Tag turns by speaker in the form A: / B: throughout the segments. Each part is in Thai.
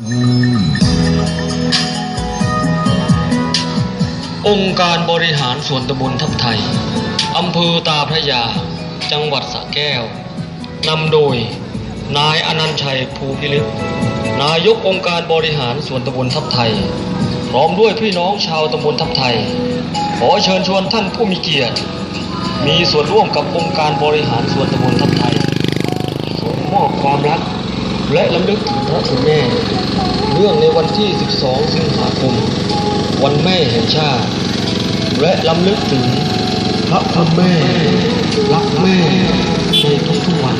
A: องค์การบริหารส่วนตำบลทับไทย อำเภอตาพระยา จังหวัดสระแก้ว นำโดย นายอนันชัยภูพิลึก นายกองค์การบริหารส่วนตำบลทับไทย พร้อมด้วยพี่น้องชาวตำบลทับไทย ขอเชิญชวนท่านผู้มีเกียรติ มีส่วนร่วมกับองค์การบริหารส่วนตำบลทับไทยส่งมอบความรัก และลำลึกถึงพระคุณแม่ เรื่องในวันที่ 12 สิงหาคม วันแม่แห่งชาติ และลำลึกถึงพระคุณแม่ รักแม่ในทุกๆวัน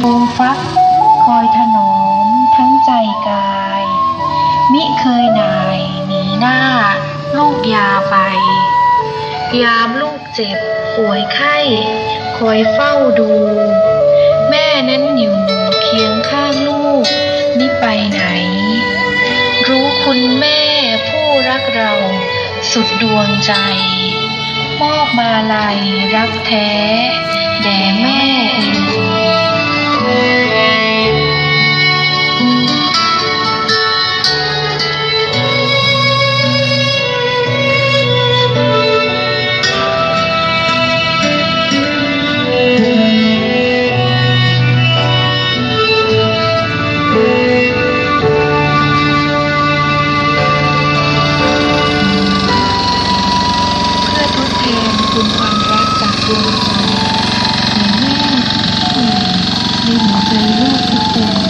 B: โอฟักคอยถนอมทั้งใจกาย มิเคยนายหนีหน้า ลูกยาไป ยามลูกเจ็บป่วยไข้ คอยเฝ้าดู แม่นั้นอยู่เคียงข้างลูกมิไปไหน รู้คุณแม่ผู้รักเราสุดดวงใจ มอบมาลัยรักแท้ แด่แม่เอ็นเพื่อทดแทนคุณความรักจากดวง 我们要出去